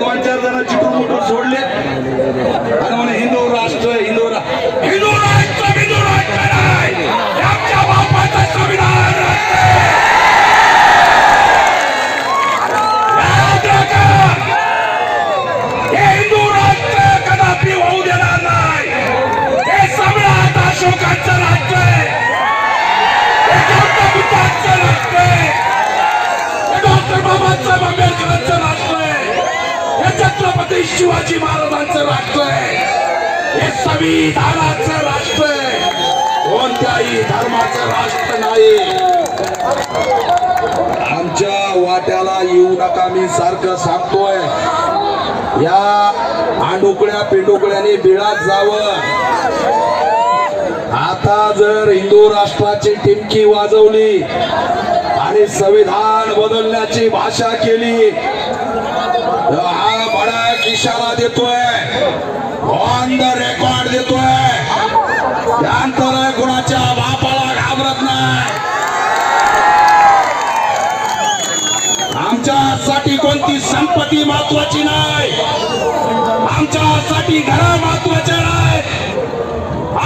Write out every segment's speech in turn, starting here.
दोन चार जण चिटून मुटून सोडले. आणि म्हणे हिंदू राष्ट्र हिंदू हिंदू राष्ट्र हिंदू राष्ट्र आमच्या बापाचं संविधान हे हिंदू राष्ट्र कदापि होऊ देणार नाही. हे राष्ट्र आहे. हे राष्ट्र आहे. डॉक्टर बाबासाहेब आंबेडकरांचं राष्ट्र आहे. हे छत्रपती शिवाजी महाराजांचं राष्ट्र आहे. हे संविधानाचं राष्ट्र आहे. कोणत्याही धर्माचं राष्ट्र नाही. आमच्या वाट्याला येऊ नका मी सारखं सांगतोय. या आंडुकड्या पिंडुकड्याने बिळात जावं. आता जर हिंदू राष्ट्राची टिमकी वाजवली आणि संविधान बदलण्याची भाषा केली तर इशारा देतोय. ऑन द रेकॉर्ड देतोय. त्यानंतर कुणाच्या बापाला घाबरत नाही. आमच्यासाठी कोणती संपत्ती महत्वाची नाही. आमच्यासाठी घरा महत्त्वाचे नाही.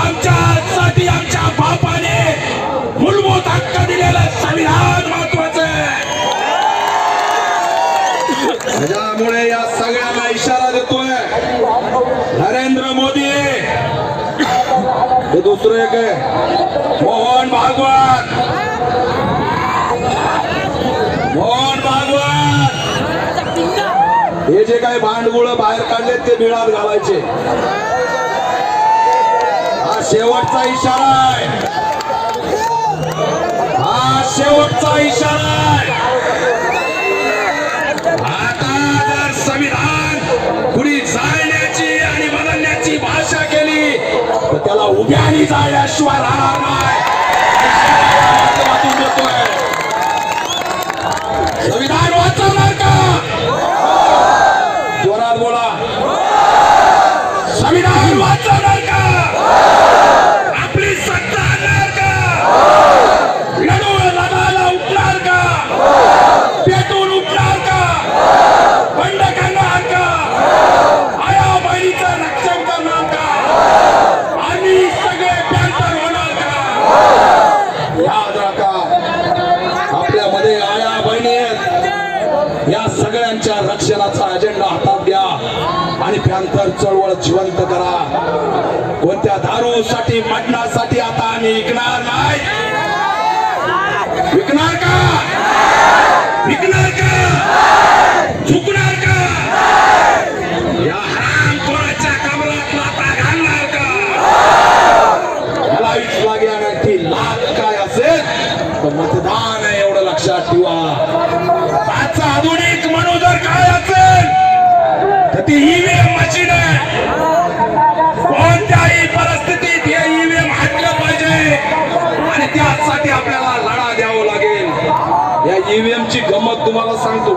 आमच्यासाठी आमच्या बापाने मूलभूत हक्क दिलेलं संविधान महत्वाचं आहे. त्यामुळे या सगळ्या इशारा देतोय नरेंद्र मोदी हे दुसरं एक आहे. मोहन भागवत. मोहन भागवत. हे जे काही भांडगुळ बाहेर काढले ते बिळात घालायचे. हा शेवटचा इशारा आहे. तर त्याला उभ्यानी जाळल्याशिवाय राहणार नाही. संविधान वाचवणार का? जोरात बोला. संविधान वाचवणार का? या सगळ्यांच्या रक्षणाचा अजेंडा हातात द्या आणि भ्यांतर चळवळ जिवंत करा. कोणत्या दारू साठी मांडण्यासाठी आता आम्ही विकणार नाही. विकणार का? विकणार का? झुकणार का? कोणाच्या कमरात लाता घालणार का? मला विचार लागेल ती काय असेल मतदान आधुनिक म्हणू जर काय असेल तर ती ईव्हीएम मशीन आहे. कोणत्याही परिस्थितीत हे ईव्हीएम हटलं पाहिजे. आणि त्यासाठी आपल्याला लढा द्यावा लागेल. या ईव्हीएम ची गंमत तुम्हाला सांगतो.